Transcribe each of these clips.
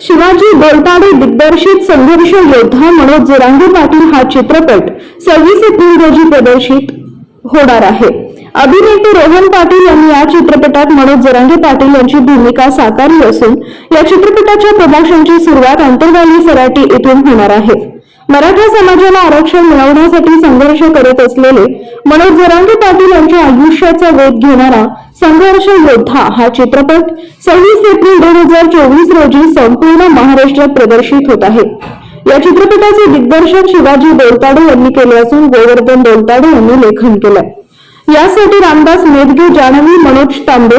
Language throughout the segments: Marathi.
शिवाजी गोलताडे दिग्दर्शित संघर्ष योद्धा मनोज जरांगे पाटील हा चित्रपट सव्वीस एप्रिल रोजी प्रदर्शित होणार आहे. अभिनेते रोहन पाटील यांनी या चित्रपटात मनोज जरांगे पाटील यांची भूमिका साकारली असून या चित्रपटाच्या प्रमोशनची सुरुवात अंतरवाली सराटी येथून होणार आहे. मराठा समाजाला आरक्षण मिळवण्यासाठी संघर्ष करत असलेले मनोज जरांगे पाटील यांच्या आयुष्याचा वेध घेणारा संघर्ष योद्धा हा चित्रपट सव्वीस एप्रिल दोन हजार चोवीस रोजी संपूर्ण महाराष्ट्रात प्रदर्शित होत आहे. या चित्रपटाचे दिग्दर्शन शिवाजी डोलताडे यांनी केले असून गोवर्धन डोलताडे यांनी लेखन केलंय यासाठी रामदास मेदगे जानवी मनोज तांबे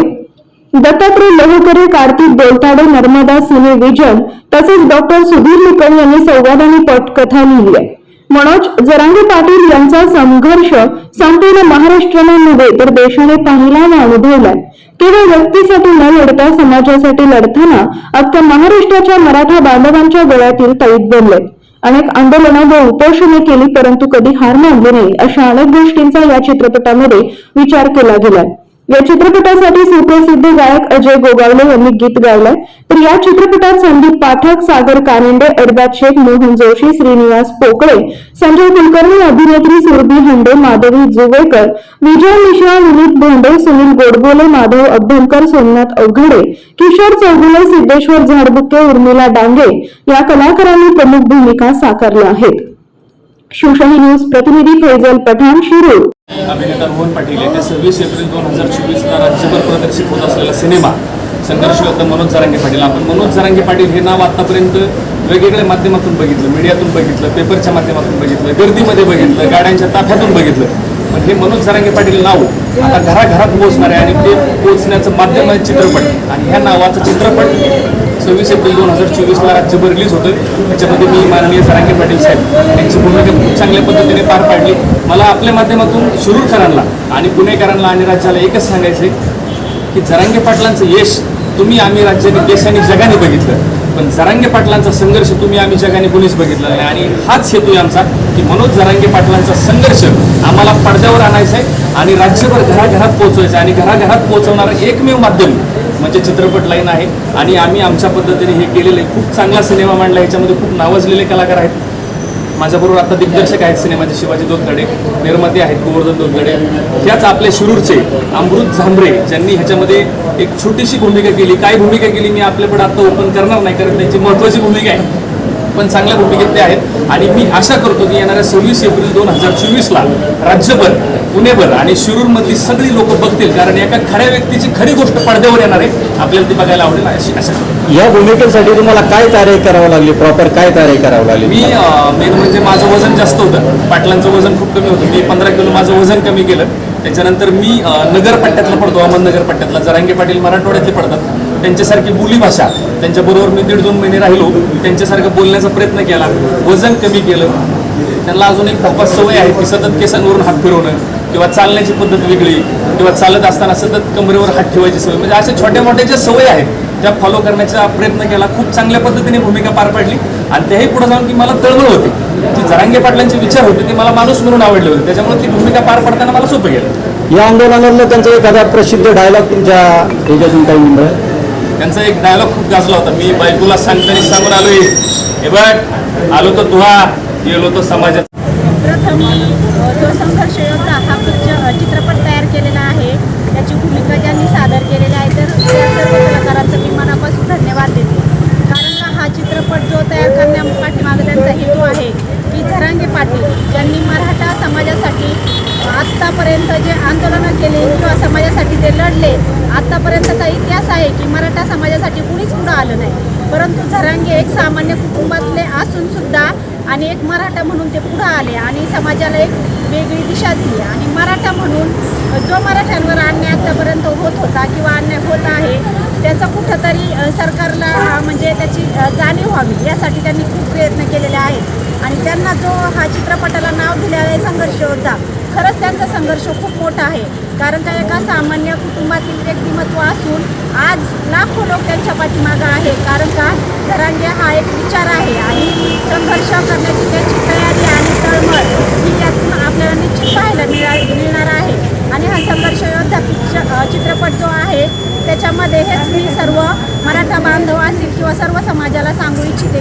दत्तात्रय लोहकरे कार्तिक बोलताडे नर्मदा सिने विजन तसेच डॉक्टर सुधीर निकम यांनी संवाद आणि पटकथा लिहिली आहे. मनोज जरांगे पाटील यांचा संघर्ष संपूर्ण महाराष्ट्राला नव्हे तर देशाने पाहिला व अनुभवलाय. केवळ व्यक्तीसाठी न लढता समाजासाठी लढताना अख्ख्या महाराष्ट्राच्या मराठा बांधवांच्या गळ्यातील ताईत बनले. अनेक आंदोलनं व उपोषणे केली परंतु कधी हार मानली नाही अशा अनेक गोष्टींचा या चित्रपटामध्ये विचार केला गेलाय. या चित्रपटासाठी सुप्रसिद्ध गायक अजय गोगावले यांनी गीत गायलंय. तर या चित्रपटात संदीप पाठक सागर कानिंडे अरबाज शेख मोहन जोशी श्रीनिवास पोकळे संजय कुलकर्णी अभिनेत्री सुरभी हंडे माधवी जुवेकर विजय मिश्रा विनीत भोंडे सुनील गोडबोले माधव अभ्यंकर सोमनाथ अवघडे किशोर चौगुले सिद्धेश्वर झाडबुके उर्मिला डांगे या कलाकारांनी प्रमुख भूमिका साकारल्या आहेत. शिवशाही न्यूज प्रतिनिधी फैजल पठाण शिरूर. अभिनेता रोहन पाटील येत्या सव्वीस एप्रिल दोन हजार चोवीसला राज्यभर प्रदर्शित होत असलेला सिनेमा संघर्ष मनोज जरांगे पाटील. आपण मनोज जरांगे पाटील हे नाव आतापर्यंत वेगवेगळ्या माध्यमातून बघितलं मीडियातून बघितलं पेपरच्या माध्यमातून बघितलं गर्दीमध्ये बघितलं गाड्यांच्या ताफ्यातून बघितलं. पण हे मनोज जरांगे पाटील नाव आता घराघरात पोहोचणार आहे आणि ते पोहोचण्याचं माध्यम आहे चित्रपट. आणि ह्या नावाचं चित्रपट सव्वीस एप्रिल दोन हजार चोवीसला राज्यभर रिलीज होतं त्याच्यामध्ये मी माननीय सरांगे पाटील साहेब यांची भूमिका खूप चांगल्या पद्धतीने पार पाडली. मला आपल्या माध्यमातून शिरूरकरांना आणि पुणेकरांना आणि राज्याला एकच सांगायचं आहे की जरांगे पाटलांचं यश तुम्ही आम्ही राज्याने देशाने जगाने बघितलं. पण जरांगे पाटलांचा संघर्ष तुम्ही आम्ही जगाने कोणीच बघितला नाही. आणि हाच हेतू आहे आमचा की मनोज जरांगे पाटलांचा संघर्ष आम्हाला पडद्यावर आणायचा आहे आणि राज्यभर घराघरात पोहोचवायचं आहे. आणि घराघरात पोहोचवणारं एकमेव माध्यम म्हणजे चित्रपट लाईन आहे. आणि आम्ही आमच्या पद्धतीने हे केलेलं आहे. खूप चांगला सिनेमा मांडला. ह्याच्यामध्ये खूप नावाजलेले कलाकार आहेत. माझ्याबरोबर आता दिग्दर्शक आहेत सिनेमाचे शिवाजी दोगदडे निर्माते आहेत गोवर्धन दोगदडे ह्याच आपल्या शिरूरचे अमृत झांबरे ज्यांनी ह्याच्यामध्ये एक छोटीशी भूमिका केली. काय भूमिका केली? मी आपल्याकडे आता ओपन करणार नाही कारण त्यांची महत्त्वाची भूमिका आहे. पण चांगल्या भूमिकेतले आहेत. आणि मी आशा करतो की येणाऱ्या सव्वीस एप्रिल दोन हजार चोवीसला राज्यभर पुणेभर आणि शिरूरमधली सगळी लोक बघतील. कारण एका खऱ्या व्यक्तीची खरी गोष्ट पडद्यावर येणार आहे. आपल्याला ती बघायला आवडेल अशी आशा करतो. या भूमिकेसाठी तुम्हाला काय तयारी करावं लागली? प्रॉपर काय तयारी करावं लागली? मी मेन म्हणजे माझं वजन जास्त होतं. पाटलांचं वजन खूप कमी होतं. मी पंधरा किलो माझं वजन कमी केलं. त्याच्यानंतर मी अ, नगर पट्ट्यातला पडतो अहमदनगर पट्ट्यातला जरांगे पाटील मराठवाड्यातले पडतात. त्यांच्यासारखी बोलीभाषा त्यांच्याबरोबर मी दीड दोन महिने राहिलो त्यांच्यासारखं बोलण्याचा प्रयत्न केला. वजन कमी केलं. त्यांना अजून एक धप्पा सवय आहे की सतत केसांवरून हात फिरवणं किंवा चालण्याची पद्धत वेगळी किंवा चालत असताना सतत कमरेवर हात ठेवायची सवय. म्हणजे अशा छोट्या मोठ्या ज्या सवय आहेत त्या फॉलो करण्याचा प्रयत्न केला खूप चांगल्या पद्धतीने भूमिका पार पाडली. आणि त्याही पुढे जाऊन की मला तळमळ होती. जी जरांगे पाटलांचे विचार होते ते मला माणूस म्हणून आवडले होते. त्याच्यामुळे ती भूमिका पार पाडताना मला सोपं गेलं. या आंदोलनातलं त्यांचा एखादा प्रसिद्ध डायलॉग तुमच्या ह्याच्यातून काही म्हणलं त्यांचा एक डायलॉग खूप गाजला होता. मी बायकोला सांगताना सांगून आलोय. हे बघ आलो तर तुहा गेलो तर समाजात. प्रथम जो संघर्ष योद्धा हा चित्रपट तयार केलेला आहे. त्याची भूमिका ज्यांनी सादर केलेली आहे तर त्या सर्व कलाकारांचं मी मनापासून धन्यवाद देते कारण का हा चित्रपट जो तयार पाठीमागे त्यांचा हेतू आहे की झरांगे पाटील ज्यांनी मराठा समाजासाठी आत्तापर्यंत जे आंदोलनं केले किंवा समाजासाठी ते लढले आत्तापर्यंतचा इतिहास आहे की मराठा समाजासाठी कुणीच पुढं आलं नाही. परंतु झरांगे एक सामान्य कुटुंबातले असून सुद्धा आणि एक मराठा म्हणून ते पुढं आले आणि समाजाला एक वेगळी दिशा दिली. आणि मराठा म्हणून जो मराठ्यांवर अन्याय आत्तापर्यंत होत होता किंवा अन्याय होत आहे त्याचा कुठंतरी सरकार म्हणजे त्याची जाणीव व्हावी यासाठी त्यांनी खूप प्रयत्न केलेले आहेत. आणि त्यांना जो हा चित्रपटाला नाव दिलेलं आहे संघर्ष योद्धा खरंच त्यांचा संघर्ष खूप मोठा आहे. कारण का एका सामान्य कुटुंबातील व्यक्तिमत्व असून आज लाखो लोक त्यांच्या पाठीमागं आहे. कारण का? जरांगे हा एक विचार आहे. आणि संघर्ष करण्याची त्याची तयारी आणि तळमळ ही यातून आपल्याला निश्चित पाहायला मिळा मिळणार आहे आणि हा संघर्ष योद्धा पिक्चर अ, चित्रपट जो आहे त्याच्यामध्ये हेच मी सर्व मराठा बांधव असतील किंवा सर्व समाजाला सांगू इच्छिते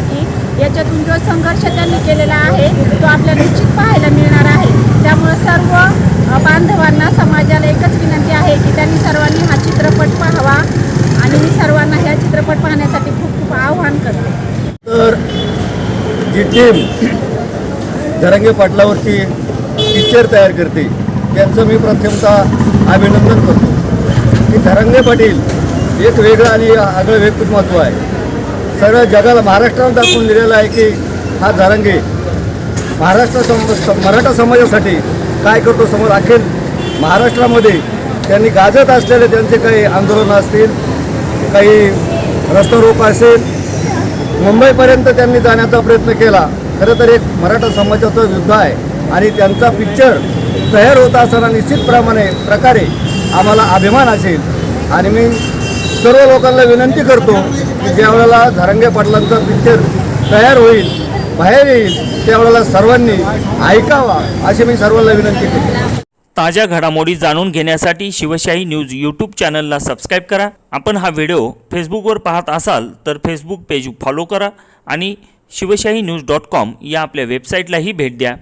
की जो संघर्ष त्यांनी केलेला आहे तो आपल्याला निश्चित पाहायला मिळणार आहे. त्यामुळं सर्व बांधवांना समाजाला एकच विनंती आहे की त्यांनी सर्वांनी हा चित्रपट पाहावा आणि मी सर्वांना ह्या चित्रपट पाहण्यासाठी खूप खूप आव्हान करते. तर जी टीम धरंगे पाटलावरची पिक्चर तयार करते त्यांचं मी प्रथमतः अभिनंदन करतो. की धरंगे पाटील एक वेगळं आणि आगळं व्यक्तिमत्व आहे. सर्व जगाला महाराष्ट्रानं दाखवून दिलेला आहे की हा जरांगे महाराष्ट्र सम सम- मराठा समाजासाठी काय करतो समोर अखेर महाराष्ट्रामध्ये त्यांनी गाजत असलेले त्यांचे काही आंदोलनं असतील काही रस्ता रोक असेल मुंबईपर्यंत त्यांनी जाण्याचा प्रयत्न केला. खरं तर एक मराठा समाजाचं युद्ध आहे आणि त्यांचा पिक्चर तयार होत असताना निश्चितप्रमाणे प्रकारे आम्हाला अभिमान असेल. आणि मी सर्व लोकांना विनंती करतो की ज्यावेळेला झारंगे पाटलांचा पिक्चर तयार होईल बाहेर येईल त्यावेळेला सर्वांनी ऐकावा अशी मी सर्वांना विनंती करतो. ताज्या घडामोडी जाणून घेण्यासाठी शिवशाही न्यूज यूट्यूब चॅनलला सबस्क्राईब करा. आपण हा व्हिडिओ फेसबुकवर पाहत असाल तर फेसबुक पेज फॉलो करा आणि शिवशाही न्यूज डॉट कॉम या आपल्या वेबसाईटलाही भेट द्या.